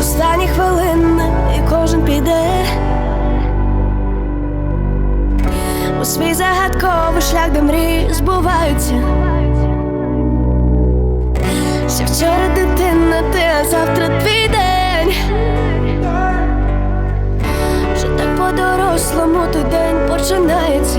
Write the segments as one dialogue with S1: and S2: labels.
S1: Останні хвилини кожен піде у свій загадковий шлях, де мрії збуваються. Вчора дитина, ти, а завтра твій день. Вже так по дорослому той день починається.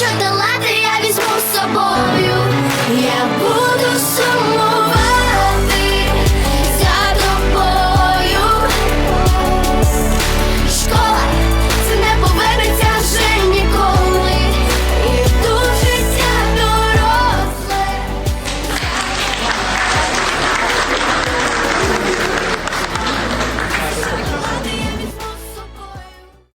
S2: shut the